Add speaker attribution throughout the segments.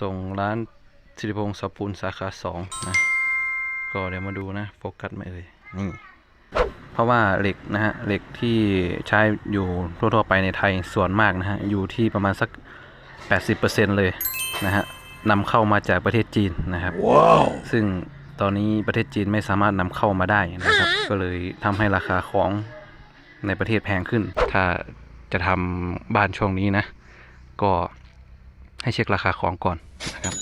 Speaker 1: ส่งร้านสิริพงศ์สปูนสาขาสองนะ ก็เดี๋ยวมาดูนะโฟกัสไหมเอ่ยนี่ เพราะว่าเหล็กนะฮะเหล็กที่ใช้อยู่ทั่วๆไปในไทยส่วนมากนะฮะอยู่ที่ประมาณสัก 80%เลยนะฮะนำเข้ามาจากประเทศจีนนะครับซึ่งตอนนี้ประเทศจีนไม่สามารถนำเข้ามาได้นะครับ ก็เลยทำให้ราคาของในประเทศแพงขึ้น ถ้าจะทำบ้านช่วงนี้นะ ก็ ให้เช็คราคาของก่อนนะครับ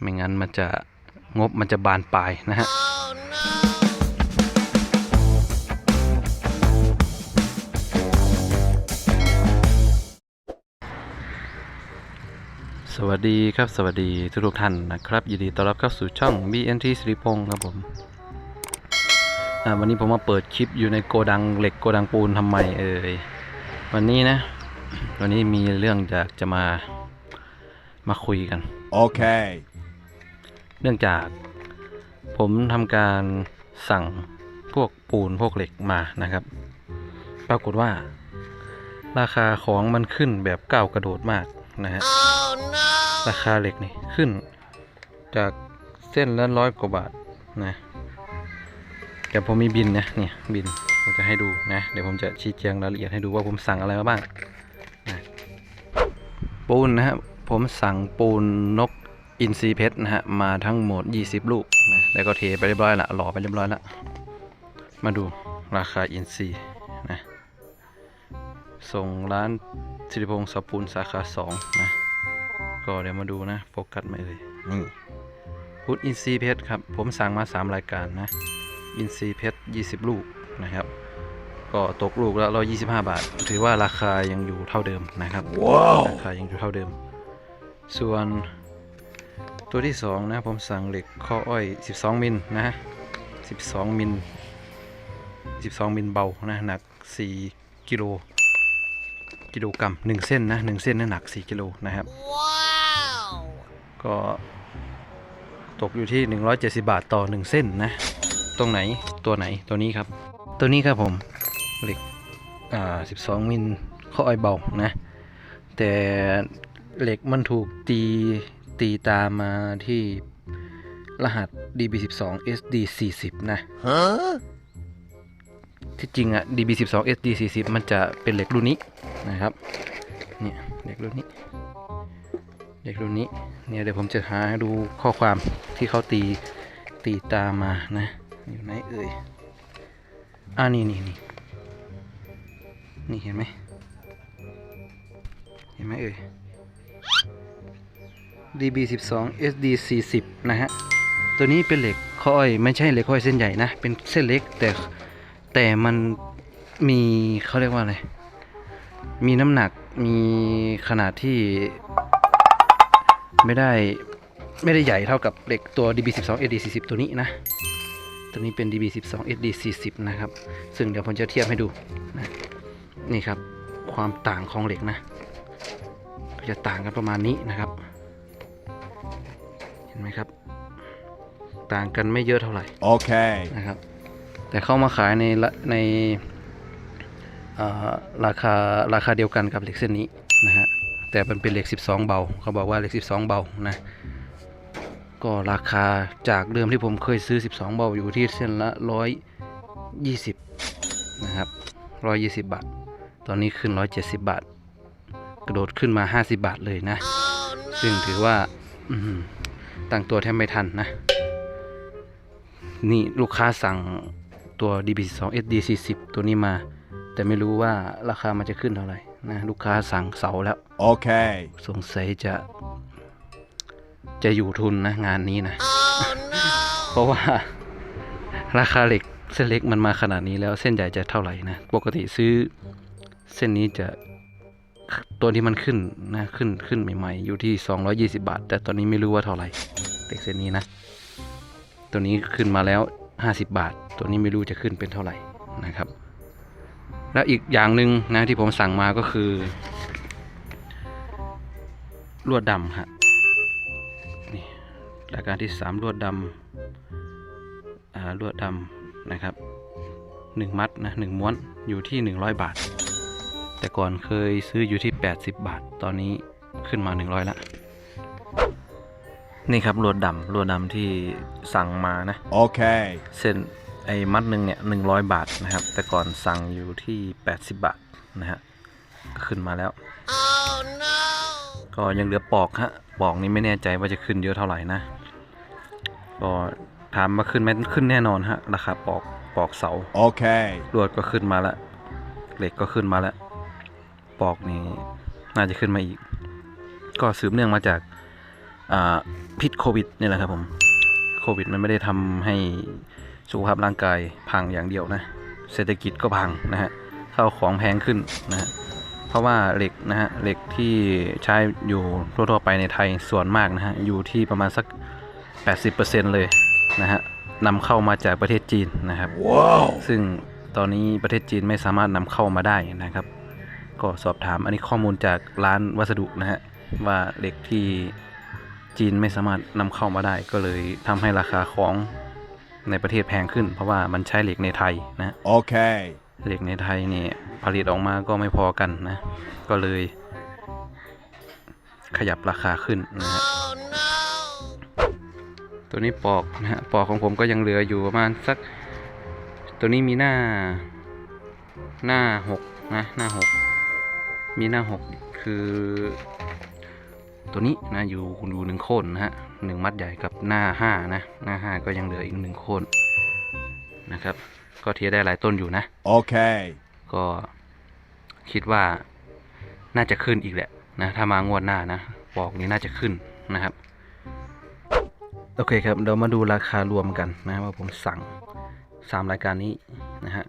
Speaker 1: ไม่งั้นมันจะงบมันจะบานปลายนะฮะสวัสดีครับสวัสดีทุกทุกท่านนะครับ ยินดีต้อนรับเข้าสู่ช่อง BNT สิริพงศ์ครับผมวันนี้ผมมาเปิดคลิปอยู่ในโกดังเหล็กโกดังปูนทำไมเอ่ยวันนี้นะ วันนี้มีเรื่องอยากจะมา มาคุยกัน
Speaker 2: Okay.
Speaker 1: เนื่องจากผมทำการสั่งพวกปูนพวกเหล็กมานะครับ ปรากฏว่า ราคาของมันขึ้นแบบก้าวกระโดดมากนะฮะราคาเหล็กนี่ขึ้น จากเส้นละร้อยกว่าบาทนะเดี๋ยวผมมีบินนะเนี่ยบินผมจะให้ดูนะเดี๋ยวผมจะชี้แจงรายละเอียดให้ดูว่าผมสั่งอะไรมาบ้างนะปูนนะฮะ ผมสั่งปูนนกอินทรีเพชรนะฮะ มาทั้งหมด 20 ลูกนะแล้วก็เทไปเรียบร้อยละหล่อไปเรียบร้อยละ มาดูราคาอินทรีนะส่งร้านสิริพงศ์สปูนสาขาสองนะก็เดี๋ยวมาดูนะโฟกัสไหมเอ่ยนี่พุทอินซีเพชรครับผมสั่งมา 3 รายการนะ อินซีเพชร 20 ลูกนะครับ ก็ตกลูกละ125 บาท ถือว่าราคายังอยู่เท่าเดิมนะครับ
Speaker 2: Wow.
Speaker 1: ราคายังอยู่เท่าเดิม ส่วนตัวที่ 2 นะผมสั่งเหล็กข้ออ้อย 12 มิลนะฮะ12 มิล 12 มิลเบานะหนัก 4 กิโลกิโลกรัม1เส้นนะ1เส้นนะหนัก 4 กิโลนะครับก็ตกอยู่ที่ 170 บาทต่อ 1 เส้นนะ ตรงไหนตัวไหนตัวนี้ครับ ตัวนี้ครับผมเหล็กอ่า12 มิลข้ออ้อยเบานะ แต่ เหล็กมันถูกตีตีตามมาที่รหัส DB12 SD40 นะ
Speaker 2: Huh?
Speaker 1: ที่จริงอะ DB12 SD40 มันจะเป็นเหล็กรุ่นนี้นะครับ เนี่ยเหล็กรุ่นนี้เหล็กรุ่นนี้ เนี่ยเดี๋ยวผมจะหาดูข้อความที่เขาตีตีตามมานะ อยู่ไหนเอ่ยอ่านี่นี่นี่นี่เห็นไหมเห็นไหมเอ่ย DB12 SD40 นะฮะ ตัวนี้เป็นเหล็กข้อยไม่ใช่เหล็กข้อยเส้นใหญ่นะ เป็นเส้นเล็กแต่แต่มันมีเขาเรียกว่าอะไร มีน้ำหนักมีขนาดที่ไม่ได้ไม่ได้ใหญ่เท่ากับเหล็กตัว DB12 SD40 ตัวนี้นะ ตัวนี้เป็น DB12 SD40 นะครับ ซึ่งเดี๋ยวผมจะเทียบให้ดูนะนี่ครับ ความต่างของเหล็กนะ ก็จะต่างกันประมาณนี้นะครับ ห็นไหมครับ ต่างกันไม่เยอะเท่าไหร่
Speaker 2: Okay.
Speaker 1: นะครับ แต่เข้ามาขายในละในเอ่อราคาราคาเดียวกันกับเหล็กเส้นนี้นะฮะแต่มันเป็นเหล็ก 12 เบาเขาบอกว่าเหล็ก 12 เบานะก็ราคาจากเดิมที่ผมเคยซื้อ 12 เบาอยู่ที่เส้นละ 120 นะครับ 120 บาท ตอนนี้ขึ้น 170 บาท กระโดดขึ้นมา 50 บาทเลยนะ ซึ่งถือว่าอือหือ ตั้งตัวแทบไม่ทันนะ นี่ลูกค้าสั่งตัว DB2 SD40 ตัวนี้มา แต่ไม่รู้ว่าราคามันจะขึ้นเท่าไหร่นะ ลูกค้าสั่งเสาแล้ว
Speaker 2: Okay.
Speaker 1: สงสัยจะ จะอยู่ทุนนะ งานนี้นะ เพราะว่าราคาเหล็กเส้นเล็กมันมาขนาดนี้แล้วเส้นใหญ่จะเท่าไหร่นะ ปกติซื้อเส้นนี้จะ ตัวที่มันขึ้นนะขึ้นขึ้นใหม่ๆ อยู่ที่ 220 บาท แต่ตอนนี้ไม่รู้ว่าเท่าไหร่เหล็กเส้นนี้นะ ตัวนี้ขึ้นมาแล้ว 50 บาท ตัวนี้ไม่รู้จะขึ้นเป็นเท่าไหร่นะครับ แล้วอีกอย่างหนึ่งนะที่ผมสั่งมาก็คือลวดดำฮะนี่รายการที่สามลวดดำอ่าลวดดำนะครับหนึ่งมัดนะหนึ่งม้วนอยู่ที่หนึ่งร้อยบาท แต่ก่อนเคยซื้ออยู่ที่แปดสิบบาท ตอนนี้ขึ้นมาหนึ่งร้อยละนี่ครับลวดดำลวดดำที่สั่งมานะ
Speaker 2: Okay.
Speaker 1: เส้นไอ้มัดหนึ่งเนี่ยหนึ่งร้อยบาทนะครับ แต่ก่อนสั่งอยู่ที่ 80 บาทนะฮะขึ้นมาแล้วก็ยังเหลือปอกฮะปอกนี้ไม่แน่ใจว่าจะขึ้นเยอะเท่าไหร่นะก็ถามว่าขึ้นไหมขึ้นแน่นอนฮะราคาปอกปอกเสา
Speaker 2: Okay.
Speaker 1: ลวดก็ขึ้นมาแล้วเหล็กก็ขึ้นมาแล้ว ปอกนี่น่าจะขึ้นมาอีก ก็สืบเนื่องมาจากอ่าพิษโควิดนี่แหละครับผมโควิดมันไม่ได้ทำให้สุขภาพร่างกายพังอย่างเดียวนะ เศรษฐกิจก็พังนะฮะข้าวของแพงขึ้นนะฮะเพราะว่าเหล็กนะฮะเหล็กที่ใช้อยู่ทั่วๆไปในไทยส่วนมากนะฮะอยู่ที่ประมาณสัก 80%เลยนะฮะนำเข้ามาจากประเทศจีนนะครับ
Speaker 2: Whoa.
Speaker 1: ซึ่งตอนนี้ประเทศจีนไม่สามารถนำเข้ามาได้นะครับ ก็สอบถามอันนี้ข้อมูลจากร้านวัสดุนะฮะว่าเหล็กที่จีนไม่สามารถนำเข้ามาได้ ก็เลยทำให้ราคาของในประเทศแพงขึ้น เพราะว่ามันใช้เหล็กในไทยนะ
Speaker 2: Okay.
Speaker 1: เหล็กในไทยเนี่ยผลิตออกมาก็ไม่พอกันนะ ก็เลย ขยับราคาขึ้นนะฮะตัวนี้ปอกนะฮะปอกของผมก็ยังเหลืออยู่ประมาณสัก ตัวนี้มีหน้าหน้าหกนะหน้าหก มีหน้าหกคือตัวนี้นะอยู่อยู่หนึ่งโคนนะฮะหนึ่งมัดใหญ่กับหน้าห้านะหน้าห้าก็ยังเหลืออีกหนึ่งโคนนะครับ ก็เทียได้หลายต้นอยู่นะ
Speaker 2: Okay.
Speaker 1: ก็คิดว่าน่าจะขึ้นอีกแหละนะถ้ามางวดหน้านะปอกนี้น่าจะขึ้นนะครับ โอเคครับเดี๋ยวมาดูราคารวมกันนะว่าผมสั่งสามรายการนี้นะฮะ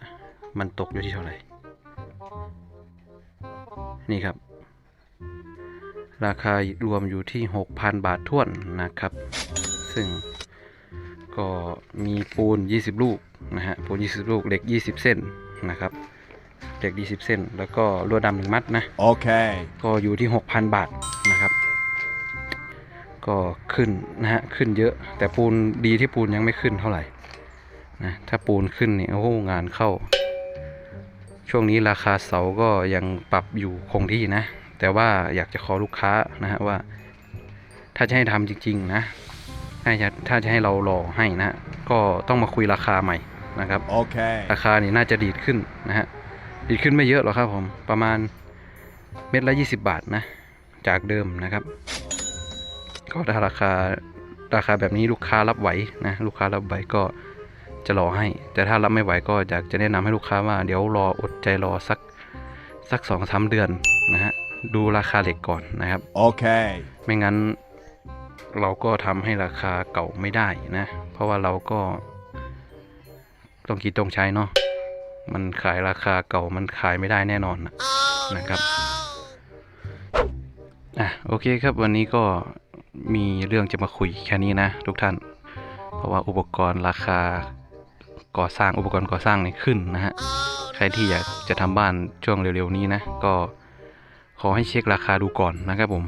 Speaker 1: มันตกอยู่ที่เท่าไหร่ นี่ครับ ราคารวมอยู่ที่ 6,000 บาทท้วนนะครับ ซึ่งก็มีปูน 20 ลูกนะฮะปูน 20 ลูกเหล็ก 20 เส้นนะครับเหล็ก 20 เส้น แล้วก็ลวดดำหนึ่งมัดนะ
Speaker 2: Okay.
Speaker 1: ก็อยู่ที่ 6,000 บาทนะครับ ก็ขึ้นนะฮะขึ้นเยอะ แต่ปูนดีที่ปูนยังไม่ขึ้นเท่าไหร่นะถ้าปูนขึ้นเนี่ยโอ้โหงานเข้า ช่วงนี้ราคาเสาก็ยังปรับอยู่คงที่นะ แต่ว่าอยากจะขอลูกค้านะฮะว่า ถ้าจะให้ทำจริง ๆ นะถ้าจะถ้าจะให้เรารอให้นะ ก็ต้องมาคุยราคาใหม่นะครับ
Speaker 2: Okay.
Speaker 1: ราคานี่น่าจะดีดขึ้นนะฮะดีดขึ้นไม่เยอะหรอกครับผมประมาณเม็ดละ 20 บาทนะ จากเดิมนะครับ ก็ถ้าราคาราคาแบบนี้ลูกค้ารับไหวนะ ลูกค้ารับไหวก็ จะรอให้ แต่ถ้ารับไม่ไหวก็อยากจะแนะนำให้ลูกค้าว่าเดี๋ยวรออดใจรอสักสักสองสามเดือนนะฮะดูราคาเหล็กก่อนนะครับ
Speaker 2: Okay.
Speaker 1: ไม่งั้นเราก็ทำให้ราคาเก่าไม่ได้นะ เพราะว่าเราก็ต้องกินต้องใช้เนาะมันขายราคาเก่ามันขายไม่ได้แน่นอนนะนะครับอะโอเคครับวันนี้ก็มีเรื่องจะมาคุยแค่นี้นะทุกท่าน เพราะว่าอุปกรณ์ราคา ก่อสร้างอุปกรณ์ก่อสร้างนี่ขึ้นนะฮะ ใครที่อยากจะทำบ้านช่วงเร็วๆนี้นะ ก็ขอให้เช็คราคาดูก่อนนะครับผม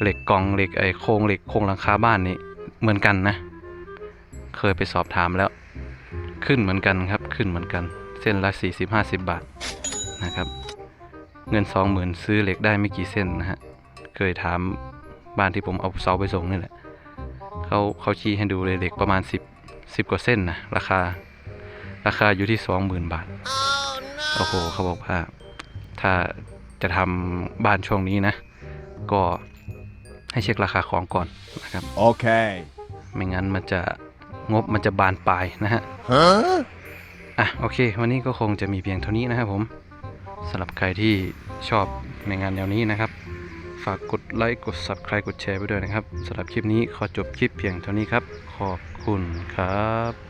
Speaker 1: เหล็กกล่องเหล็กไอโครงเหล็กโครงหลังคาบ้านนี่เหมือนกันนะ เคยไปสอบถามแล้ว ขึ้นเหมือนกันครับ ขึ้นเหมือนกัน เส้นละ 40 50 บาทนะครับ เงิน 20,000 ซื้อเหล็กได้ไม่กี่เส้นนะฮะ เคยถามบ้านที่ผมเอาเสาไปส่งนี่แหละเขาเขาชี้ให้ดูเลยเหล็กประมาณ 10 10 กว่าเส้นนะราคา ราคาอยู่ที่ 20,000 บาท โอ้โห เขาบอกว่า ถ้าจะทำบ้านช่วงนี้นะ ก็ให้เช็คราคาของก่อนนะครับ
Speaker 2: Okay.
Speaker 1: ไม่งั้นมันจะงบมันจะบานปลายนะฮะ
Speaker 2: Huh?
Speaker 1: อะโอเค วันนี้ก็คงจะมีเพียงเท่านี้นะครับผมสำหรับใครที่ชอบในงานแนวนี้นะครับ ฝากกดไลค์กด subscribe กดแชร์ไปด้วยนะครับสำหรับคลิปนี้ขอจบคลิปเพียงเท่านี้ครับ ขอบคุณครับ